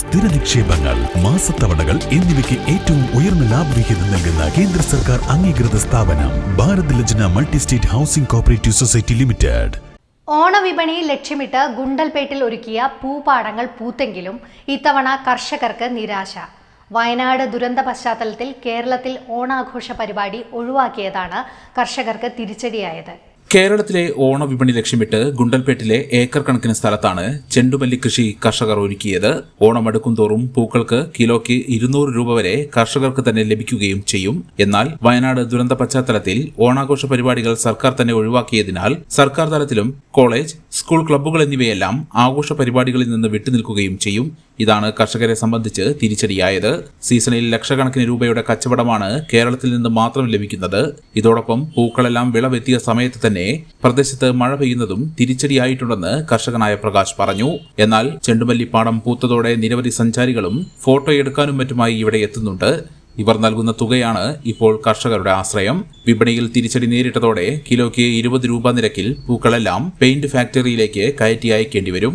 സ്ഥിര നിക്ഷേപങ്ങൾ മാസത്തവണകൾ എന്നിവയ്ക്ക് ഏറ്റവും ഉയർന്ന ലാഭവിഹിതം നൽകുന്ന കേന്ദ്ര സർക്കാർ അംഗീകൃത സ്ഥാപനം Bharat Lajna multi state housing cooperative society limited. ഓണവിപണിയിൽ ലക്ഷ്യമിട്ട് ഗുണ്ടൽപേട്ടിൽ ഒരുക്കിയ പൂപാടങ്ങൾ പൂത്തെങ്കിലും ഇത്തവണ കർഷകർക്ക് നിരാശ. വയനാട് ദുരന്ത പശ്ചാത്തലത്തിൽ കേരളത്തിൽ ഓണാഘോഷ പരിപാടി ഒഴിവാക്കിയതാണ് കർഷകർക്ക് തിരിച്ചടിയായത്. കേരളത്തിലെ ഓണവിപണി ലക്ഷ്യമിട്ട് ഗുണ്ടൽപേട്ടിലെ ഏക്കർ കണക്കിന് സ്ഥലത്താണ് ചെണ്ടുമല്ലി കൃഷി കർഷകർ ഒരുക്കിയത്. ഓണമടുക്കും തോറും പൂക്കൾക്ക് കിലോയ്ക്ക് ഇരുന്നൂറ് രൂപ വരെ കർഷകർക്ക് തന്നെ ലഭിക്കുകയും ചെയ്യും. എന്നാൽ വയനാട് ദുരന്ത പശ്ചാത്തലത്തിൽ ഓണാഘോഷ പരിപാടികൾ സർക്കാർ തന്നെ ഒഴിവാക്കിയതിനാൽ സർക്കാർ തലത്തിലും കോളേജ് സ്കൂൾ ക്ലബ്ബുകൾ എന്നിവയെല്ലാം ആഘോഷ പരിപാടികളിൽ നിന്ന് വിട്ടുനിൽക്കുകയും ചെയ്യും. ഇതാണ് കർഷകരെ സംബന്ധിച്ച് തിരിച്ചടിയായത്. സീസണിൽ ലക്ഷക്കണക്കിന് രൂപയുടെ കച്ചവടമാണ് കേരളത്തിൽ നിന്ന് മാത്രം ലഭിക്കുന്നത്. ഇതോടൊപ്പം പൂക്കളെല്ലാം വിളവെത്തിയ സമയത്ത് തന്നെ പ്രദേശത്ത് മഴ പെയ്യുന്നതും തിരിച്ചടിയായിട്ടുണ്ടെന്ന് കർഷകനായ പ്രകാശ് പറഞ്ഞു. എന്നാൽ ചെണ്ടുമല്ലിപ്പാടം പൂത്തതോടെ നിരവധി സഞ്ചാരികളും ഫോട്ടോ എടുക്കാനും മറ്റുമായി ഇവിടെ എത്തുന്നുണ്ട്. ഇവർ നൽകുന്ന തുകയാണ് ഇപ്പോൾ കർഷകരുടെ ആശ്രയം. വിപണിയിൽ തിരിച്ചടി നേരിട്ടതോടെ കിലോയ്ക്ക് ഇരുപത് രൂപ നിരക്കിൽ പൂക്കളെല്ലാം പെയിന്റ് ഫാക്ടറിയിലേക്ക് കയറ്റി അയക്കേണ്ടി വരും.